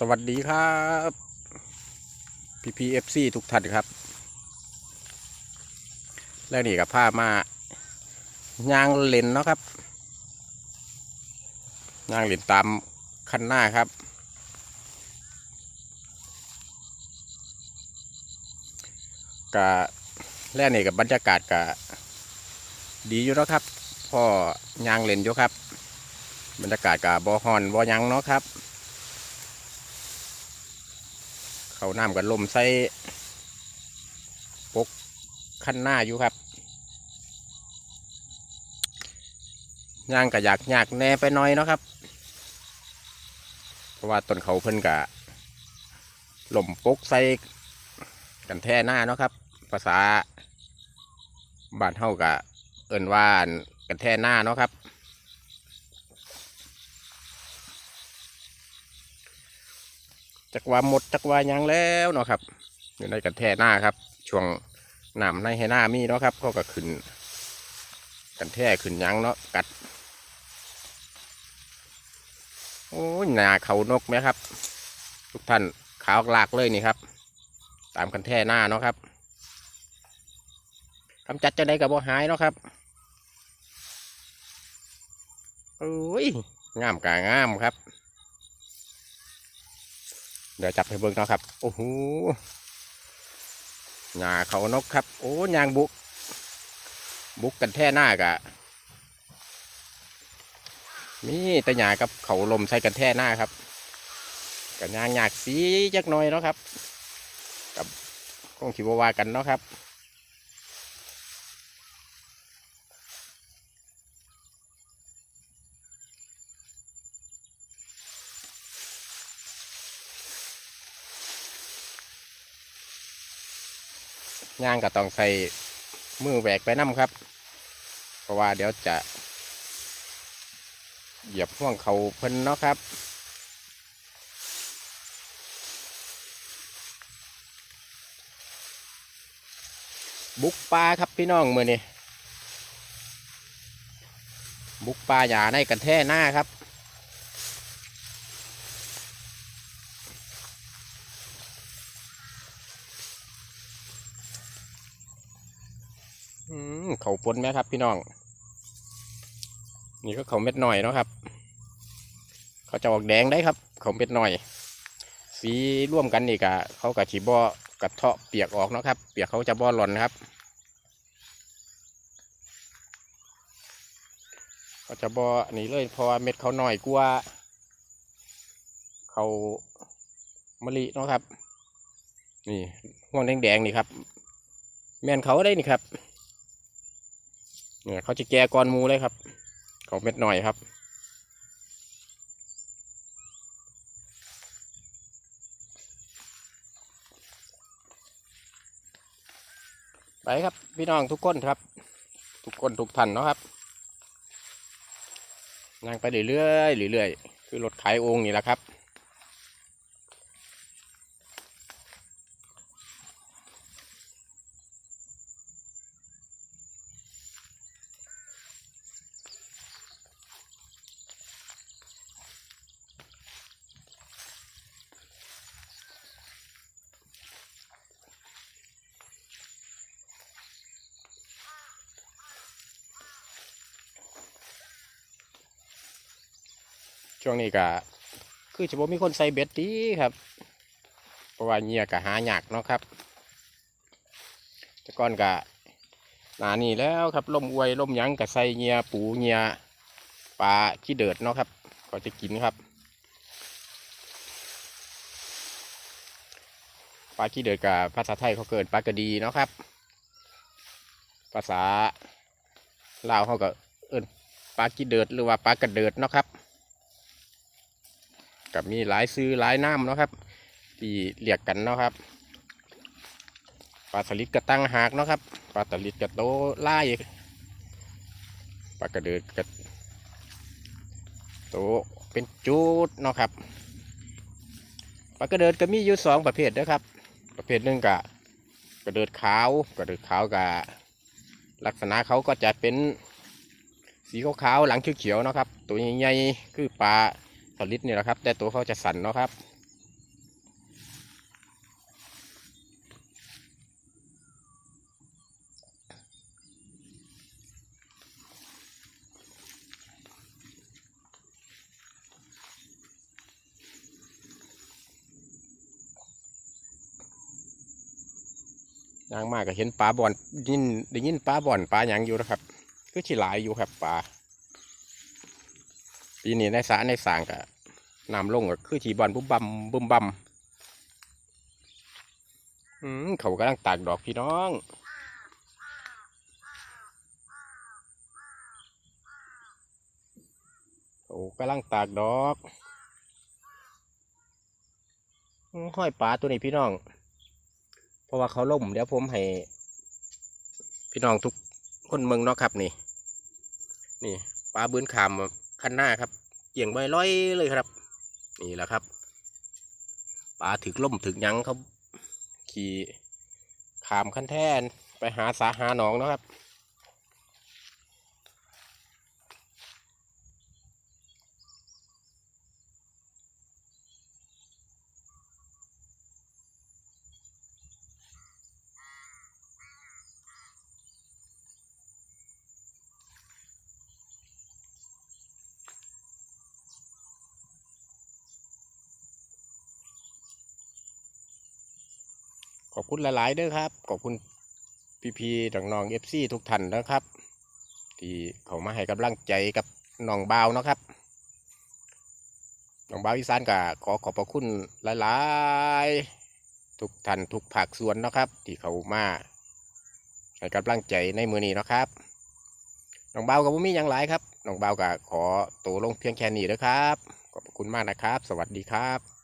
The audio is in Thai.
สวัสดีครับพีพีเอฟซีทุกท่านครับ แล้วนี่กับผ้ามายางเลนเนาะครับยางเลนตามคันหน้าครับ กะแล่นี่กับบรรยากาศกะดีอยู่เนาะครับพ่อยางเลนอยู่ครับ บรรยากาศกะบ่ฮอนบ่หยังเนาะครับ เขาน้ำกันลมใส่ปกขั้นหน้าอยู่ครับย่างกะอยากอยากแน่ไปน่อยเนาะครับ เพราะว่าต้นเขาเพิ่นกะลมปกใส่กันแท่หน้าเนาะครับ ภาษาบ้านเฮากะเอิ้นว่ากันแท่หน้าเนาะครับ จักว่าหมดจักว่ายังแล้วเนาะครับ อยู่ในกันแท่หน้าครับ ช่วงน้ำในให้หน้ามีเนาะครับเขาก็ขึ้น กันแท่ขึ้นยังเนาะกัด โอ้ยหนาเขานกไหมครับ ทุกท่านขาวหลากเลยนี่ครับ ตามกันแท่หน้าเนาะครับทำจัดจะได้กับบ่หายเนาะครับโอ้ยงามกางามครับ เดี๋ยวจับให้เบิ้งเนาะครับ โอ้โหหญ้าเขานกครับ โอ้ยางบุก บุกกันแท่หน้ากะมีแต่หญ้ากับเขาลมใส่กันแท่หน้าครับกันยางหยากสีจักหน่อยเนาะครับกับคงขีบวากันเนาะครับ ย่างก็ต้องใส่มือแหวกไปน้ำครับ เพราะว่าเดี๋ยวจะ เหยียบห่วงเขาเพิ่นเนาะครับบุกปลาครับพี่น้องมือนี่บุกปลาอย่าในกันแท่หน้าครับ เขาปนไหมครับ พี่น้อง นี่ก็เขาเม็ดหน่อยเนาะครับ เขาจะออกแดงได้ครับ เขาเม็ดหน่อย สีร่วมกันนี่กะเขากับขีบอกระเทาะเปียกออกเนาะครับ เปียกเขาจะบอหล่อนนะครับ เขาจะบออันนี้เลยพราะว่าเม็ดเขาหน่อยกว่าเขามะลิเนาะครับ นี่ห่วงแดงๆนี่ครับ แม่นเขาได้นี่ครับ เนี่ยเขาจะแก่ก้อนมูเลยครับเขาเม็ดหน่อยครับ ไปครับพี่น้องทุกคนครับ ทุกคนทุกท่านเนาะครับนั่งไปเรื่อยๆเรื่อยๆคือรถขายองค์นี่แหละครับ ช่วงนี้ก็คือจะบ่มีคนใส่เบ็ดดีครับ เพราะว่าเงียก็หายากเนาะครับ แต่ก่อนก็หนานี่แล้วครับล่มอวยล่มยังก็ใส่เงียปูเงียปลาขี้เดือดเนาะครับ ก็จะกินครับ ปลาขี้เดือดกับภาษาไทยเขาเกิดปลากระดีเนาะครับ ภาษาลาวเขาก็เอิ้นปลาขี้เดือดหรือว่าปลากระเดิดเนาะครับ กับมีหลายซื้อหลายน้ำเนาะครับที่เรียกกันเนาะครับปลาสลิดกระตั้งหากเนาะครับปลาสลิดกระโตไล่ปลากระเดิดกระโตเป็นจุดเนาะครับปลากระเดิดก็มีอยู่สองประเภทนะครับ ประเภทหนึ่งกะกระเดิดขาวกระเดิดขาวกะลักษณะเขาก็จะเป็นสีขาวๆหลังเขียวๆเนาะครับ ตัวใหญ่ๆคือปลา ผลิตนี่แหละครับ แต่ตัวเขาจะสั่นเนาะครับ ยางมากก็เห็นปลาบ่อนยินได้ยินปลาบ่อนปลาหยังอยู่นะครับ ก็ฉีหลายอยู่ครับปลา ปีนี้ในสระในสางก็น้ำลงก็คือฉีบอลบุ้มบัมบุ้มบัมอืมเขากำลังตากดอกพี่น้องโอ้กำลังตากดอกห้อยปลาตัวนี้พี่น้อง เพราะว่าเขาล่มเดี๋ยวผมให้ พี่น้องทุกคนเมืองเนาะครับนี่ นี่ปลาบืนขาม คันหน้าครับเกี่ยงใบร้อยเลยครับ นี่แหละครับปลาถึกล่มถึกยังเขาขี่ขามคันแท่นไปหาสาหาหนองนะครับ ขอบคุณหลาย ๆเด้อครับ ขอบคุณพี่ๆน้องๆเอฟซีทุกท่านนะครับ ที่เขามาให้กำลังใจกับน้องบาวนะครับน้องบาวอีสานก็ขอขอบพระคุณหลาย ๆ ทุกท่านทุกภาคส่วนนะครับ ที่เขามาให้กำลังใจในมือนี้นะครับน้องบาวกับผมมีอย่างไรครับน้องบาวก็ขอตัวลงเพียงแค่นี้เด้อครับขอบคุณมากนะครับ สวัสดีครับ